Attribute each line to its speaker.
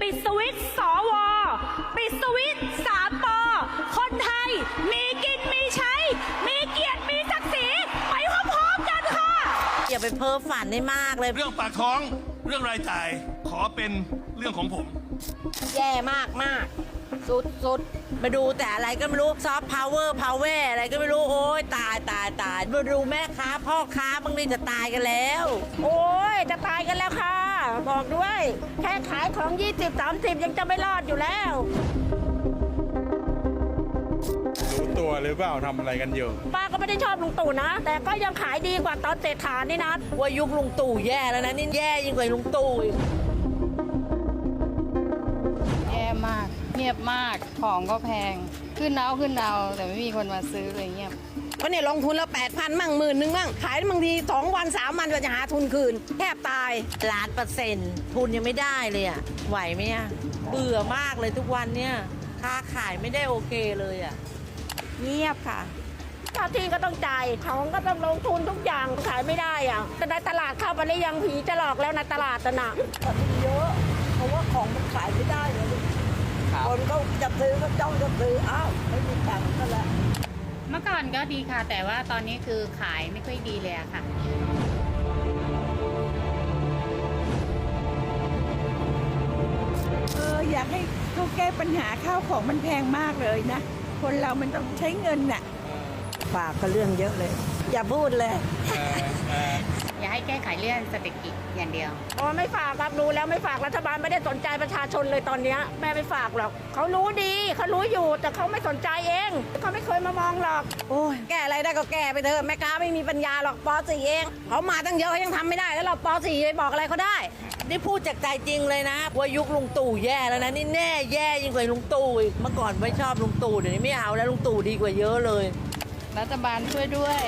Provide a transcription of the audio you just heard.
Speaker 1: ปิดสวิตช์สวปิดสวิตช์สามปอคนไทยมีกินมีใช้ มีเกียรติมีศักดิ์ศรีไปพร้อมๆกันค่ะ
Speaker 2: อย่าไปเพ้อฝันให้มากเลย
Speaker 3: เรื่องปากท้องเรื่องรายจ่ายขอเป็นเรื่องของผม
Speaker 2: แย่มากมากสุดสุดมาดูแต่อะไรก็ไม่รู้ ซอฟต์พาวเวอร์พาวเวอร์อะไรก็ไม่รู้ โอ้ยตายตายตายมาดูแม่ค้าพ่อค้าบางทีจะตายกันแล้ว
Speaker 4: โอ้ยจะตายกันแล้วค่ะ บอกด้วย แค่ขายของ 20 30 ยังจะไม่รอดอยู่แล้ว
Speaker 5: รู้ตัวหรือเปล่าทำอะไรกันอยู่
Speaker 4: ป้าก็ไม่ได้ชอบลุงตู่นะ แต่ก็ยังขายดีกว่าตอนเศรษฐานี่นะ
Speaker 2: ว่ายุคลุงตู่แย่แล้วนะนี่แย่ยิ่งกว่าลุงตู่อีก
Speaker 6: แย่มาก เงียบมากของก็แพง ขึ้นเอาขึ้นเอาแต่ไม่มีคนมาซื้อเลยเงียบ
Speaker 4: ก็เนี่ยลงทุนแล้วแปดพันมั่งหมื่นหนึ่งมั่งขายบางทีสองวันสามวันกว่าจะหาทุนคืนแทบตาย
Speaker 2: ล้านเปอร์เซ็นต์ทุนยังไม่ได้เลยอะไหวไหมอะเบื่อมากเลยทุกวันเนี่ยค้าขายไม่ได้โอเคเลยอะ
Speaker 4: เงียบค่ะเจ้าที่ก็ต้องจ่ายของก็ต้องลงทุนทุกอย่างขายไม่ได้อะแต่ในตลาดเข้าไปแล้วยังผีจะหลอกแล้วในตลาดน่ะ
Speaker 7: เยอะเพราะว่าของมันขายไม่ได้เลย คนก็จะซื้อก็จ้องจะซื้ออ้าวไม่มีตังค์ก็แล้ว
Speaker 8: เมื่อก่อนก็ดีค่ะ แต่ว่าตอนนี้คือขายไม่ค่อยดีเลยอะค่ะ
Speaker 7: เอออยากให้เขาแก้ปัญหาข้าวของมันแพงมากเลยนะ คนเรามันต้องใช้เงินน่ะ ฝากก็เรื่องเยอะเลย อย่าพูดเลย
Speaker 8: อย่าให้แก้ไขเรื่องเศรษฐกิจอย่างเดียว
Speaker 4: อ๋อไม่ฝากครับรู้แล้วไม่ฝากรัฐบาลไม่ได้สนใจประชาชนเลยตอนเนี้ยแม่ไม่ฝากหรอกเขารู้ดีเขารู้อยู่แต่เขาไม่สนใจเองเขาไม่เคยมามองหรอกโอ้ยแก้อะไรได้ก็แก้ไปเถอะแม่ค้าไม่มีปัญญาหรอกป .4 เองเขามาตั้งเยอะเขายังทำไม่ได้ แล้วเราป .4 ไปบอกอะไรเขาได้
Speaker 2: นี่พูดจากใจจริงเลยนะว่ายุคลุงตู่แย่แล้วนะนี่แน่แย่ยิ่งกว่าลุงตู่อีกเมื่อก่อนไม่ชอบลุงตู่เดี๋ยวนี้ไม่เอาแล้วลุงตู่ดีกว่าเยอะเลย
Speaker 6: รัฐบาลช่วยด้วย